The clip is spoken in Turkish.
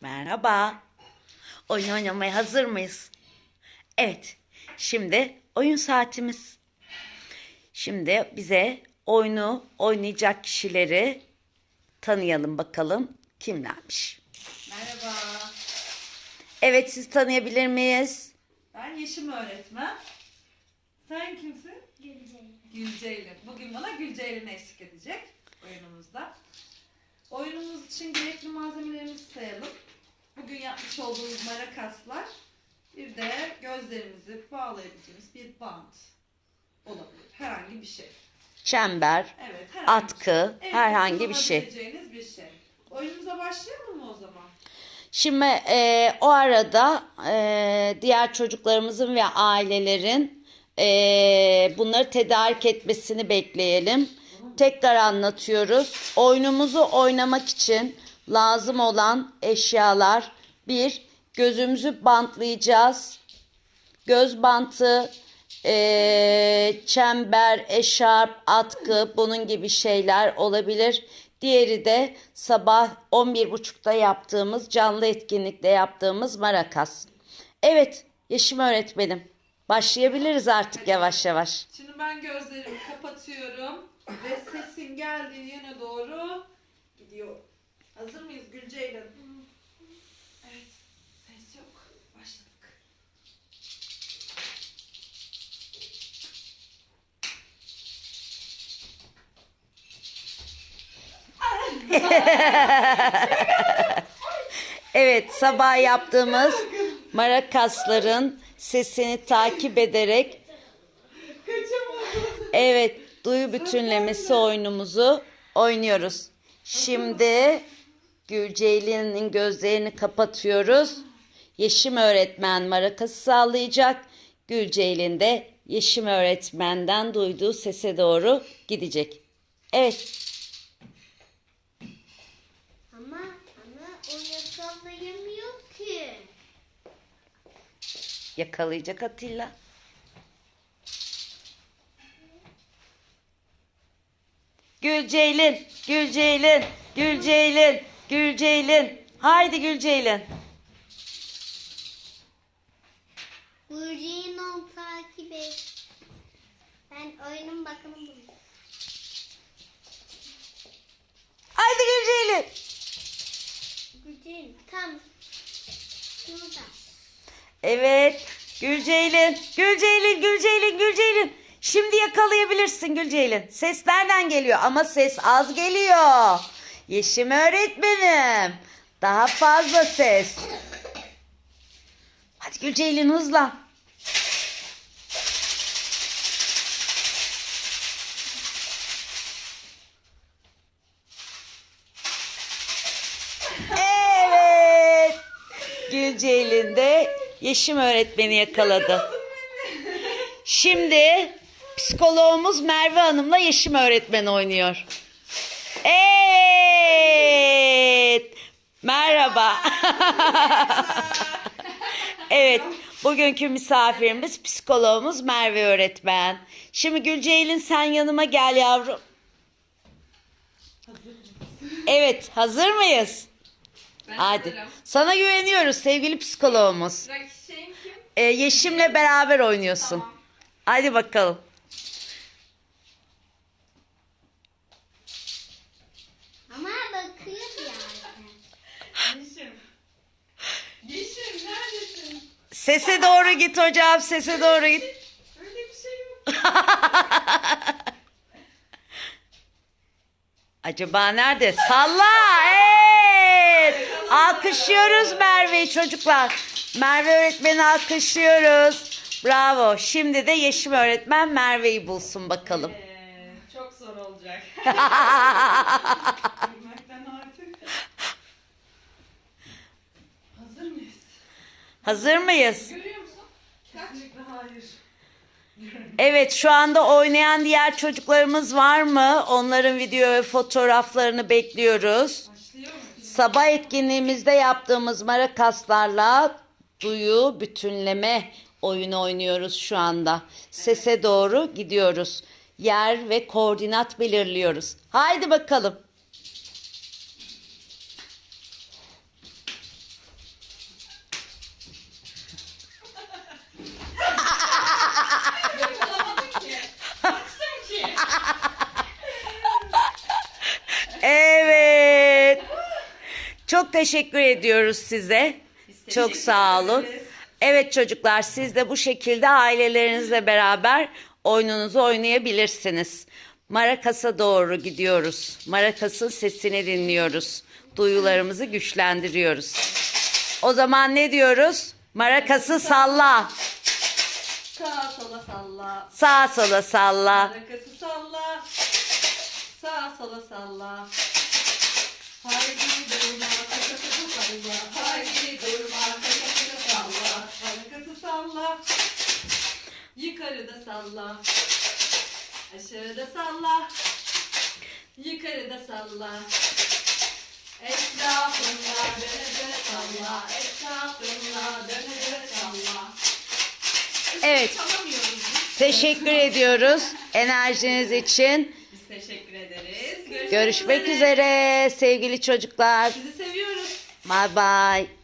Merhaba. Oyun oynamaya hazır mıyız? Evet. Şimdi oyun saatimiz. Şimdi bize oyunu oynayacak kişileri tanıyalım bakalım kimlermiş. Merhaba. Evet siz tanıyabilir miyiz? Ben Yeşim öğretmen. Sen kimsin? Gülceylin. Bugün bana Gülceylin eşlik edecek oyunumuzda. Oyunumuz için gerekli malzemelerimizi sayalım. Bugün yapmış olduğumuz marakaslar. Bir de gözlerimizi bağlayabileceğimiz bir bant olabilir. Herhangi bir şey. Çember, Evet. Herhangi atkı, Evet, herhangi bir şey. kullanabileceğiniz bir şey. Oyunumuza başlayalım mı o zaman? Şimdi e, o arada e, diğer çocuklarımızın ve ailelerin e, bunları tedarik etmesini bekleyelim. Tekrar anlatıyoruz. Oyunumuzu oynamak için lazım olan eşyalar bir gözümüzü bantlayacağız. Göz bantı, e, çember, eşarp, atkı bunun gibi şeyler olabilir. Diğeri de sabah 11.30'da yaptığımız canlı etkinlikte yaptığımız marakas. Evet Yeşim öğretmenim başlayabiliriz artık yavaş yavaş. Şimdi ben gözlerimi kapatıyorum ve sesin geldiği yöne doğru gidiyorum. Hazır mıyız Gülceylin? Evet. Ses yok. Başladık. Evet sabah yaptığımız marakasların sesini takip ederek. Evet, duyu bütünlemesi oyunumuzu oynuyoruz. Şimdi Gülceylin'in gözlerini kapatıyoruz. Yeşim öğretmen marakası sağlayacak. Gülceylin de Yeşim öğretmenden duyduğu sese doğru gidecek. Evet, Ama ama o yakalayamıyor ki. yakalayacak Atilla. Gülceylin, Gülceylin, Gülceylin, Gülceylin. Haydi Gülceylin. Burcu'yu ol takip et. Ben oyunun bakalım bulayım. Haydi Gülceylin. Burcu'yu tam şurada. Evet. Gülceylin. Gülceylin, Gülceylin, Gülceylin. Şimdi yakalayabilirsin Gülceylin. Ses nereden geliyor? Ama ses az geliyor. Yeşim öğretmenim. Daha fazla ses. Hadi Gülceylin hızla. Evet. Gülceylin de Yeşim öğretmeni yakaladı. Şimdi psikoloğumuz Merve Hanım'la Yeşim öğretmen oynuyor. Evet. Merhaba. evet. Bugünkü misafirimiz psikoloğumuz Merve öğretmen. Şimdi Gülceylin sen yanıma gel yavrum. Evet, hazır mıyız? Ben Hadi. hazırım. Sana güveniyoruz sevgili şeyim kim? Ee, Yeşim'le beraber oynuyorsun. Tamam. Hadi bakalım. Ama bakıyor yani. Yeşim. Yeşim neredesin? Sese doğru git hocam, sese doğru git. Öyle bir şey yok. Acaba nerede? Salla! Evet! Alkışlıyoruz Merve'yi çocuklar. Merve öğretmeni alkışlıyoruz. Bravo. Şimdi de Yeşim öğretmen Merve'yi bulsun bakalım. Ee, çok zor olacak. Gülmekten artık. Hazır mıyız? Hazır mıyız? Evet şu anda oynayan diğer çocuklarımız var mı? Onların video ve fotoğraflarını bekliyoruz. Sabah etkinliğimizde yaptığımız marakaslarla duyu bütünleme oyunu oynuyoruz şu anda. Sese doğru gidiyoruz. Yer ve koordinat belirliyoruz. Haydi bakalım. Çok teşekkür ediyoruz size. Çok sağ olun. Evet çocuklar siz de bu şekilde ailelerinizle beraber oyununuzu oynayabilirsiniz. Marakas'a doğru gidiyoruz. Marakas'ın sesini dinliyoruz. Duyularımızı güçlendiriyoruz. O zaman ne diyoruz? Marakas'ı salla. Sağa sola salla. Sağa sola salla. Arkası salla. Sağa sola salla. Salla. Aşağıda salla. Yukarıda salla. Etrafında döne döne salla. Etrafında döne döne salla. Evet. Teşekkür ediyoruz enerjiniz için. Biz teşekkür ederiz. Görüşmek, Görüşmek üzere sevgili çocuklar. Sizi seviyoruz. Bye bye.